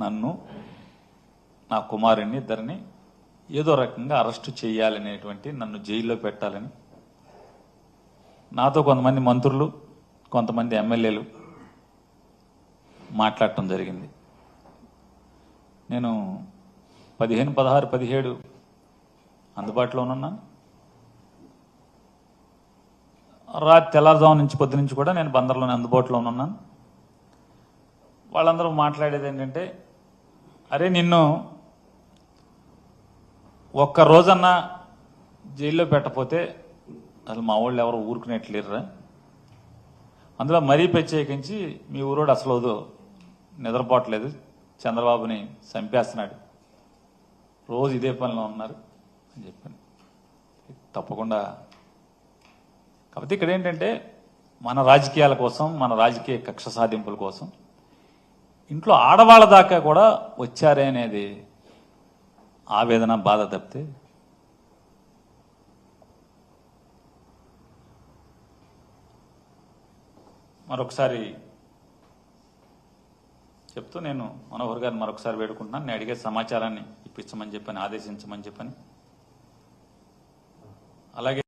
నన్ను నా కుమారుణ్ణి ఇద్దరిని ఏదో రకంగా అరెస్టు చేయాలనేటువంటి నన్ను జైల్లో పెట్టాలని. నాతో కొంతమంది మంత్రులు కొంతమంది ఎమ్మెల్యేలు మాట్లాడటం జరిగింది. నేను పదిహేను పదహారు పదిహేడు అందుబాటులో ఉన్నాను రాత్రి తెల్లారుజాము నుంచి పొద్దు నుంచి కూడా నేను బందర్లోనే అందుబాటులో ఉన్నాను వాళ్ళందరూ మాట్లాడేది ఏంటంటే అరే నిన్ను ఒక్క రోజన్నా జైల్లో పెట్టపోతే అసలు మా వాళ్ళు ఎవరు ఊరుకునేట్లేరురా. అందులో మరీ ప్రత్యేకించి మీ ఊరోడు అసలు వద్దు. నిద్రపోవట్లేదు. చంద్రబాబుని చంపేస్తున్నాడు. రోజు ఇదే పనిలో ఉన్నారు అని చెప్పాను. తప్పకుండా. కాకపోతే ఇక్కడ ఏంటంటే మన రాజకీయాల కోసం మన రాజకీయ కక్ష సాధింపుల కోసం ఇంట్లో ఆడవాళ్ళ దాకా కూడా వచ్చారే అనేది ఆవేదన బాధ తప్పితే మరొకసారి చెప్తూ నేను మనోహర్ గారిని మరొకసారి వేడుకుంటున్నాను. నేను అడిగే సమాచారాన్ని ఇప్పించమని చెప్పని ఆదేశించమని చెప్పని. అలాగే